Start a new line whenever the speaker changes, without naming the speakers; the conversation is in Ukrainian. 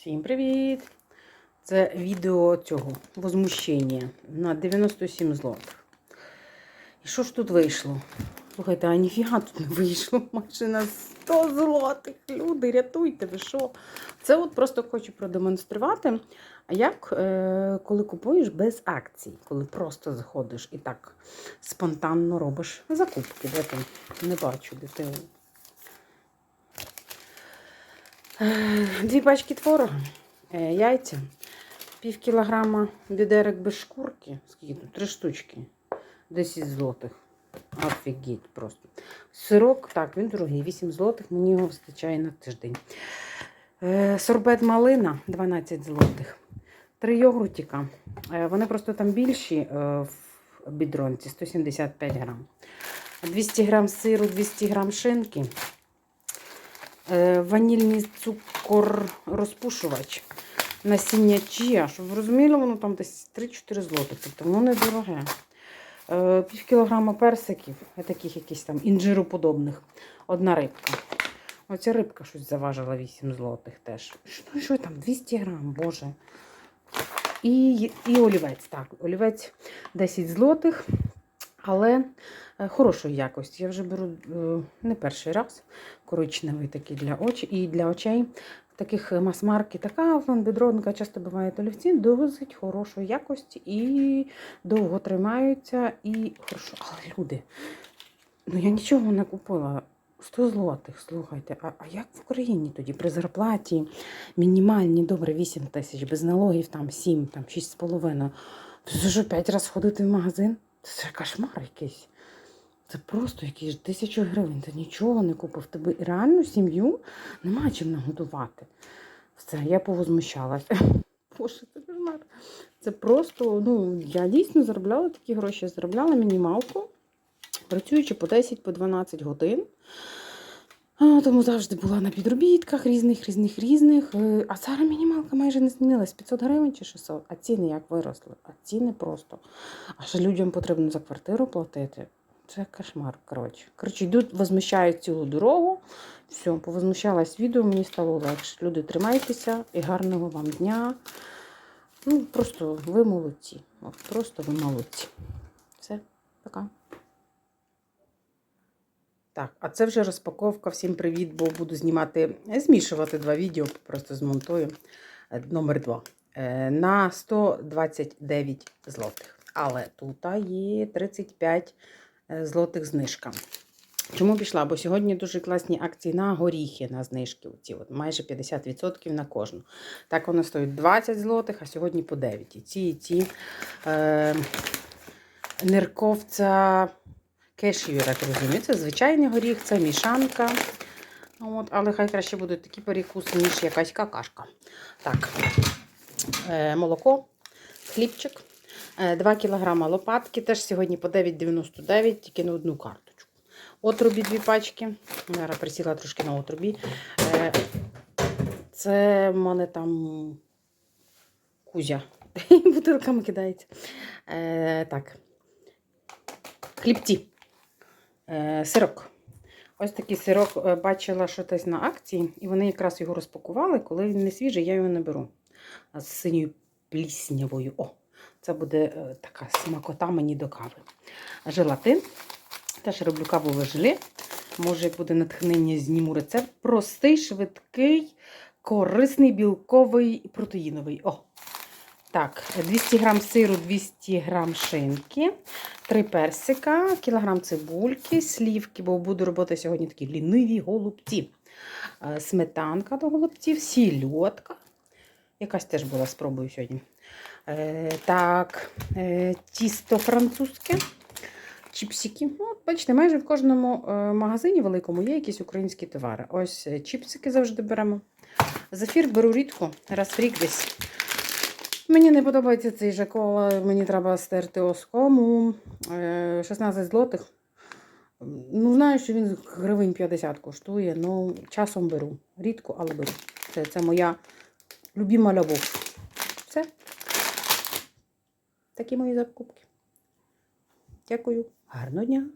Всім привіт! Це відео цього возмущення на 97 злотих. І що ж тут вийшло? Слухайте, а ніфіга тут не вийшло. Майже на 100 злотих. Люди, рятуйте, ви що? Це от просто хочу продемонструвати. Як е, коли купуєш без акцій, коли просто заходиш і так спонтанно робиш закупки. Де там? Не бачу, де ти. Е, Дві пачки творога, е, яйця, пів кілограма відерок без шкурки. Скільки тут? Три штучки. 10 злотих. Офігеть просто. Сирок, так, він дорогий, 8 злотих, мені його вистачає на тиждень. Е, Сорбет малина 12 злотих. Три йогуртика. Е, Вони просто там більші е, в бідронці 175 грам. 200 грам сиру, 200 грам шинки. Е, Ванільний цукор розпушувач. Насіння чия, щоб ви розуміли, воно там десь 3-4 злотих. Тобто воно недороге. Е, Пів кілограма персиків, е, таких якісь там інжироподобних. Одна рибка. Оця рибка щось заважила 8 злотих теж. Що, ну, що там, 200 грам, боже. І, і олівець. Так, олівець 10 злотих, але е, хорошої якості. Я вже беру е, не перший раз. Коричневий такий для очей і для очей. Таких мас-марки, така бідронка часто бувають олівці, досить хорошої якості і довго тримаються. І хорошо. Але люди, ну я нічого не купила. 100 злотих, слухайте. А, а як в Україні тоді при зарплаті мінімальні, добре, 8 тисяч, без налогів там 7, там 6,5. Це що 5 разів ходити в магазин? Це кошмар якийсь. Це просто якісь тисячу гривень. Ти нічого не купив. Тебе реальну сім'ю нема чим нагодувати. Все, я повозмущалася. Боже, це кошмар. Це просто, ну, я дійсно заробляла такі гроші. Заробляла мінімалку, працюючи по 10 по 12 годин. Тому завжди була на підробітках різних, різних, різних. Е, А зараз мінімалка майже не змінилась 500 гривень чи 600, а ціни як виросли, а ціни просто. А ще людям потрібно за квартиру платити. Це кошмар. Коротше, коротше йдуть, возмущають цілу дорогу. Все, повозмущалась відео, мені стало легше. Люди, тримайтеся і гарного вам дня. Ну, просто ви молодці. От, просто ви молодці. Все, пока. Так, а це вже розпаковка. Всім привіт, бо буду знімати, змішувати два відео, просто змонтую. Е, Номер два. Е, На 129 злотих. Але тут є 35 е, злотих знижка. Чому пішла? Бо сьогодні дуже класні акції на горіхи, на знижки. Оці от, майже 50% на кожну. Так воно стоїть 20 злотих, а сьогодні по 9. І ці, і ці е, нирковця кешю, так розумію. Це звичайний горіх, це мішанка. От, але хай краще будуть такі перекуси, ніж якась какашка. Так, е, молоко, хлібчик, е, 2 кг лопатки. Теж сьогодні по 9,99, тільки на одну карточку. Отрубі дві пачки. Зараз присіла трошки на отрубі. Е, це в мене там кузя. Бутилками кидається. Е, так. Хлібці. Е, сирок. Ось такий сирок е, бачила, що десь на акції, і вони якраз його розпакували. Коли він не свіжий, я його не беру. А з синьою пліснявою. О, це буде е, така смакота мені до кави. Желатин. Теж роблю кавове желе. Може, як буде натхнення, зніму рецепт. Простий, швидкий, корисний, білковий і протеїновий. О! Так, 200 грам сиру, 200 грам шинки, 3 персика, кілограм цибульки, слівки, бо буду робити сьогодні такі ліниві голубці. Е, Сметанка до голубців, сільотка. Якась теж була спробую сьогодні. Е, так, е, тісто французьке, чіпсики. Ну, от, бачите, майже в кожному магазині великому є якісь українські товари. Ось чіпсики завжди беремо. Зефір беру рідко, раз в рік десь. Мені не подобається цей жакола, мені треба стерти оскому. Е, 16 злотих. Ну, знаю, що він гривень 50 коштує, але часом беру. Рідко, але беру. Це, це моя любима любов. Все. Такі мої закупки. Дякую. Гарного дня.